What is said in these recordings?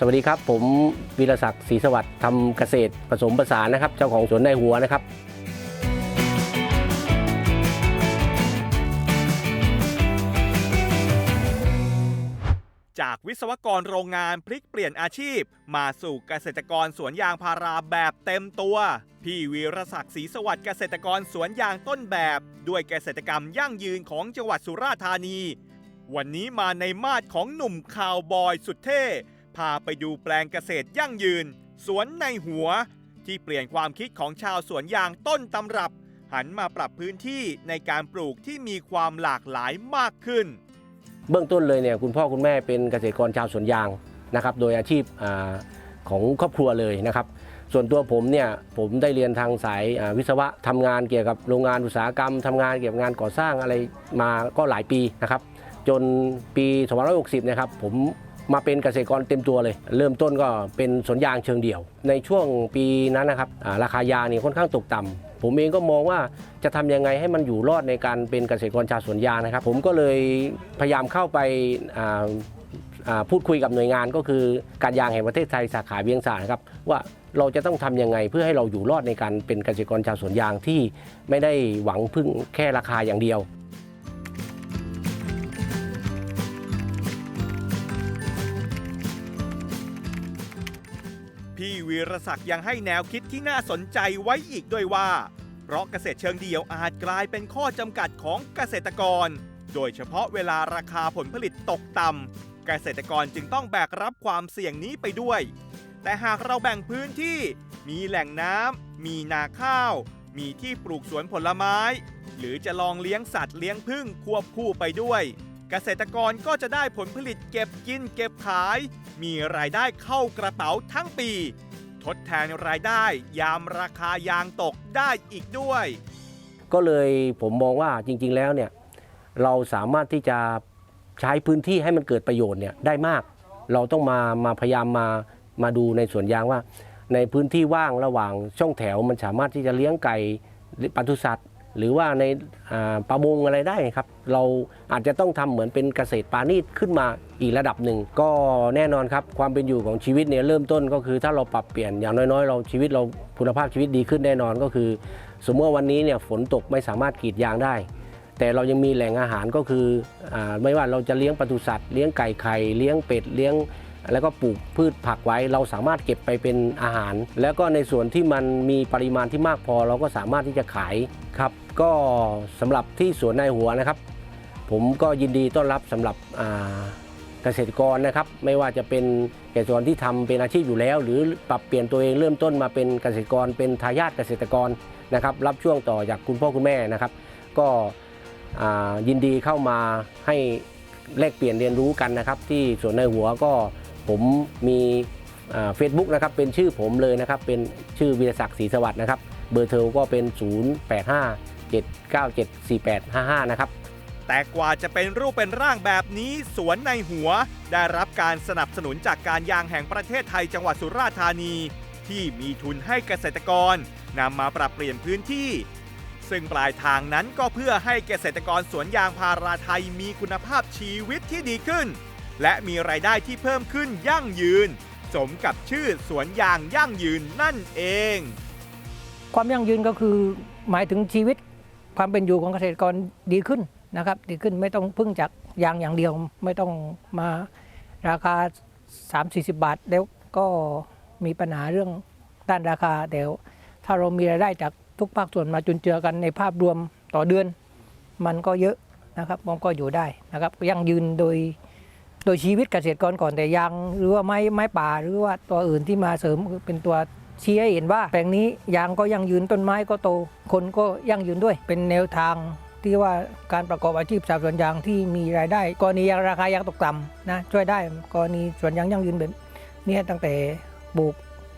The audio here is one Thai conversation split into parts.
สวัสดีครับ ผมวีรศักดิ์ศรีสวัสดิ์ทำเกษตรผสมผสานนะครับ เจ้าของสวนในหัวนะครับ จากวิศวกรโรงงานพลิกเปลี่ยนอาชีพ มาสู่เกษตรกรสวนยางพาราแบบเต็มตัว พี่วีรศักดิ์ศรีสวัสดิ์เกษตรกรสวนยางต้นแบบ ด้วยเกษตรกรรมยั่งยืนของจังหวัดสุราษฎร์ธานี วันนี้มาในมาดของหนุ่มข่าวบอยสุดเท่ พาไปดูแปลงเกษตรยั่งยืน สวนในหัว ที่เปลี่ยนความคิดของชาวสวนยางต้นตำรับ หันมาปรับพื้นที่ในการปลูกที่มีความหลากหลายมากขึ้น เบื้องต้นเลยเนี่ยคุณพ่อคุณแม่เป็นเกษตรกรชาวสวนยางนะครับโดยอาชีพอของครอบครัวเลยนะครับส่วนตัวผมเนี่ยผมได้เรียนทางสายวิศวะทำงานเกี่ยวกับโรงงานอุตสาหกรรมทำงานเกี่ยวกับงานก่อสร้างอะไรมาก็หลายปีนะครับจนปี 2560 นะครับผม มาเป็นเกษตรกรเต็มตัวเลย เริ่มต้นก็เป็นสวนยางเชิงเดี่ยว ในช่วงปีนั้นนะครับราคายางนี่ค่อนข้างตกต่ำผมเองก็มองว่าจะทำยังไงให้มันอยู่รอดในการเป็นเกษตรกรชาวสวนยางนะครับ ผมก็เลยพยายามเข้าไปพูดคุยกับหน่วยงานก็คือการยางแห่งประเทศไทยสาขาเวียงสานครับว่าเราจะต้องทำยังไงเพื่อให้เราอยู่รอดในการเป็นเกษตรกรชาวสวนยางที่ไม่ได้หวังพึ่งแค่ราคาอย่างเดียว วีรศักดิ์ยังให้แนวคิดที่น่าสนใจไว้อีกด้วยว่า เพราะเกษตรเชิงเดี่ยวอาจกลายเป็นข้อจำกัดของเกษตรกร โดยเฉพาะเวลาราคาผลผลิตตกต่ำเกษตรกรจึงต้องแบกรับความเสี่ยงนี้ไปด้วย แต่หากเราแบ่งพื้นที่ มีแหล่งน้ำมีนาข้าว มีที่ปลูกสวนผลไม้ หรือจะลองเลี้ยงสัตว์เลี้ยงผึ้งควบคู่ไปด้วยเกษตรกรก็จะได้ผลผลิตเก็บกินเก็บขาย มีรายได้เข้ากระเป๋าทั้งปี ทดแทนรายได้ ยามราคายางตกได้อีกด้วย ก็เลยผมมองว่าจริง ๆ แล้วเนี่ยเราสามารถที่จะใช้พื้นที่ให้มันเกิดประโยชน์เนี่ยได้มาก เราต้องมามาพยายามมามาดูในสวนยางว่า ในพื้นที่ว่างระหว่างช่องแถวมันสามารถที่จะเลี้ยงไก่หรือปศุสัตว์ หรือว่าในประมงอะไรได้ครับ เราอาจจะต้องทำเหมือนเป็นเกษตรปานีตขึ้นมาอีกระดับหนึ่ง ก็แน่นอนครับความเป็นอยู่ของชีวิตเนี่ยเริ่มต้นก็คือถ้าเราปรับเปลี่ยนอย่างน้อยๆ เราชีวิตเราคุณภาพชีวิตดีขึ้นแน่นอนก็คือ สมมติว่าวันนี้เนี่ยฝนตกไม่สามารถกรีดยางได้ แต่เรายังมีแหล่งอาหารก็คืออไม่ว่าเราจะเลี้ยงปศุสัตว์เลี้ยงไก่ไข่เลี้ยงเป็ดเลี้ยงแล้วก็ปลูกพืชผักไว้เราสามารถเก็บไปเป็นอาหาร แล้วก็ในส่วนที่มันมีปริมาณที่มากพอเราก็สามารถที่จะขายครับ ก็สำหรับที่สวนนายหัวนะครับ ผมก็ยินดีต้อนรับสำหรับเกษตรกรนะครับ ไม่ว่าจะเป็นเกษตรกรที่ทำเป็นอาชีพอยู่แล้ว หรือปรับเปลี่ยนตัวเองเริ่มต้นมาเป็นเกษตรกร เป็นทายาทเกษตรกรนะครับรับช่วงต่อจากคุณพ่อคุณแม่นะครับ ก็ยินดีเข้ามาให้แลกเปลี่ยนเรียนรู้กันนะครับ ที่สวนในหัวก็ผมมีเฟซบุ๊กนะครับเป็นชื่อผมเลยนะครับ เป็นชื่อวีรศักดิ์ศรีสวัสดิ์นะครับ เบอร์โทรก็เป็น 0857974855 นะครับ แต่กว่าจะเป็นรูปเป็นร่างแบบนี้ สวนในหัวได้รับการสนับสนุนจากการยางแห่งประเทศไทยจังหวัดสุราษฎร์ธานี ที่มีทุนให้เกษตรกรนำมาปรับเปลี่ยนพื้นที่ ซึ่งปลายทางนั้นก็เพื่อให้เกษตรกรสวนยางพาราไทยมีคุณภาพชีวิตที่ดีขึ้น และมีรายได้ที่เพิ่มขึ้นยั่งยืน สมกับชื่อสวนยางยั่งยืนนั่นเอง ความยั่งยืนก็คือหมายถึงชีวิต ความเป็นอยู่ของเกษตรกรดีขึ้นนะครับ ดีขึ้นไม่ต้องพึ่งจากยางอย่างเดียว ไม่ต้องมาราคา 3 4 0 บาท แล้วก็มีปัญหาเรื่องด้านราคาเดี๋ยวถ้าเรามีรายได้จากทุกภาคส่วนมาจุนเจือกันในภาพรวมต่อเดือน มันก็เยอะนะครับมันก็อยู่ได้นะครับยังยืนโดยโดยชีวิตเกษตรกรก่อนแต่ยางหรือว่าไม้ไม้ป่าหรือว่าตัวอื่นที่มาเสริมเป็นตัว ชี้ให้เห็นว่าแปลงนี้ยางก็ยังยืนต้นไม้ก็โต คนก็ยังยืนด้วย เป็นแนวทางที่ว่าการประกอบอาชีพชาวสวนยางที่มีรายได้กรณียางราคายางตกต่ำนะช่วยได้กรณีสวนยางยั่งยืนแบบนี้ตั้งแต่ปลูก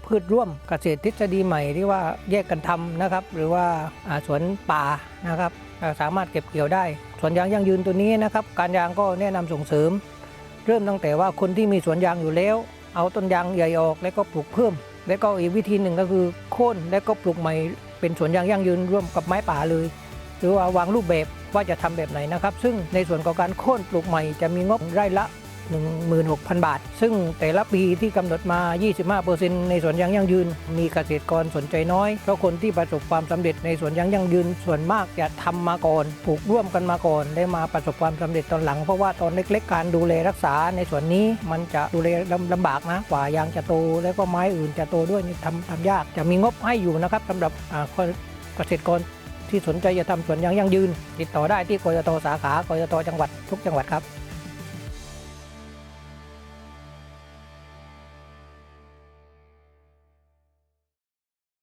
พืชร่วมเกษตรทฤษฎีใหม่ที่ว่าแยกกันทำนะครับ หรือว่าสวนป่านะครับสามารถเก็บเกี่ยวได้สวนยางยั่งยืนตัวนี้นะครับ การยางก็แนะนำส่งเสริม เริ่มตั้งแต่ว่าคนที่มีสวนยางอยู่แล้ว เอาต้นยางใหญ่ออกแล้วก็ปลูกเพิ่ม แล้วก็อีกวิธีหนึ่งก็คือโค่นแล้วก็ปลูกใหม่เป็นสวนยางยั่งยืนร่วมกับไม้ป่าเลย หรือว่าวางรูปแบบว่าจะทำแบบไหนนะครับ ซึ่งในส่วนของการโค่นปลูกใหม่จะมีงบไร่ละ 16,000 บาท ซึ่งแต่ละปีที่กำหนดมา 25%ในสวนยางยั่งยืน มีเกษตรกรสนใจน้อย เพราะคนที่ประสบความสำเร็จในสวนยางยั่งยืน ส่วนมากจะทำมาก่อนปลูกร่วมกันมาก่อน ได้มาประสบความสำเร็จตอนหลัง เพราะว่าตอนเล็กๆ การดูแลรักษาในส่วนนี้มันจะดูแลลำบากนะกว่ายางจะโต แล้วก็ไม้อื่นจะโตด้วยทำทำยาก จะมีงบให้อยู่นะครับสำหรับเกษตรกรที่สนใจจะทำสวนยางยั่งยืน ติดต่อได้ที่กยตสาขากยตจังหวัดทุกจังหวัดครับ